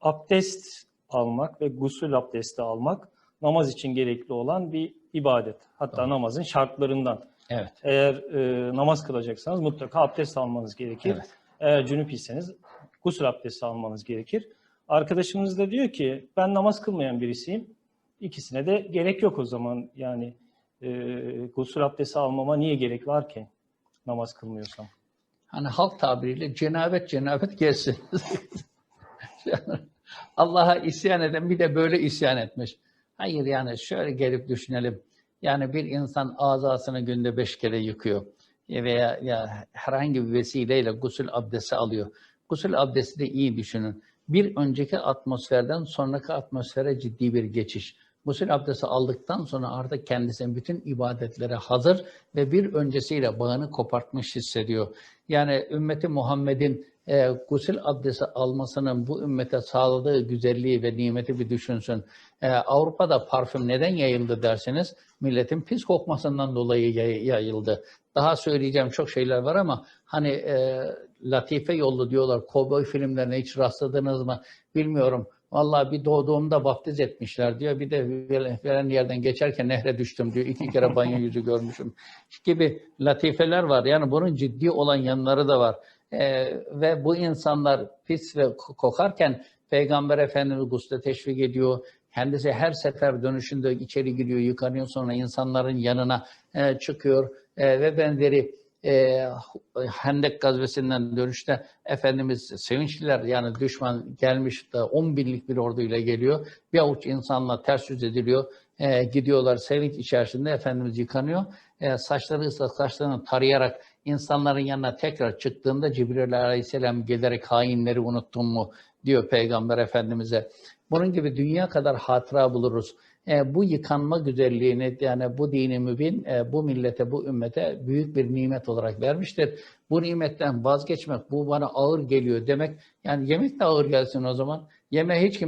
abdest almak ve gusül abdesti almak namaz için gerekli olan bir ibadet. Hatta Doğru. namazın şartlarından. Evet. Eğer e, namaz kılacaksanız mutlaka abdest almanız gerekir. Evet. Eğer cünüp iseniz gusül abdesti almanız gerekir. Arkadaşımız da diyor ki ben namaz kılmayan birisiyim. İkisine de gerek yok o zaman. Yani e, gusül abdesti almama niye gerek var ki namaz kılmıyorsam? Hani halk tabiriyle cenabet cenabet gelsin. Allah'a isyan eden bir de böyle isyan etmiş. Hayır yani şöyle gelip düşünelim. Yani bir insan azasını günde beş kere yıkıyor veya ya herhangi bir vesileyle gusül abdesti alıyor. Gusül abdesti de iyi düşünün. Bir önceki atmosferden sonraki atmosfere ciddi bir geçiş. Gusül abdesti aldıktan sonra artık kendisinin bütün ibadetlere hazır ve bir öncesiyle bağını kopartmış hissediyor. Yani ümmeti Muhammed'in e, gusül abdesti almasının bu ümmete sağladığı güzelliği ve nimeti bir düşünsün. E, Avrupa'da parfüm neden yayıldı derseniz milletin pis kokmasından dolayı yay- yayıldı. Daha söyleyeceğim çok şeyler var ama hani e, latife yollu diyorlar. Kovboy filmlerine hiç rastladınız mı bilmiyorum. Vallahi bir doğduğumda vaftiz etmişler diyor. Bir de veren yerden geçerken nehre düştüm diyor. İki kere banyo yüzü görmüşüm gibi latifeler var. Yani bunun ciddi olan yanları da var. Ee, ve bu insanlar pis ve ko- kokarken Peygamber Efendimiz gusle teşvik ediyor. Kendisi her sefer dönüşünde içeri giriyor, yıkanıyor sonra insanların yanına e, çıkıyor E, ve benzeri e, Hendek gazvesinden dönüşte Efendimiz sevinçliler yani düşman gelmiş de 10 binlik bir orduyla geliyor. Bir avuç insanla ters yüz ediliyor. E, gidiyorlar sevinç içerisinde Efendimiz yıkanıyor. E, saçları ıslak saçlarını tarayarak insanların yanına tekrar çıktığında Cibril Aleyhisselam gelerek hainleri unuttun mu diyor Peygamber Efendimiz'e. Bunun gibi dünya kadar hatıra buluruz. E, bu yıkanma güzelliğini yani bu dini mübin e, bu millete, bu ümmete büyük bir nimet olarak vermiştir. Bu nimetten vazgeçmek, bu bana ağır geliyor demek, yani yemek de ağır gelsin o zaman. Yeme hiç kimse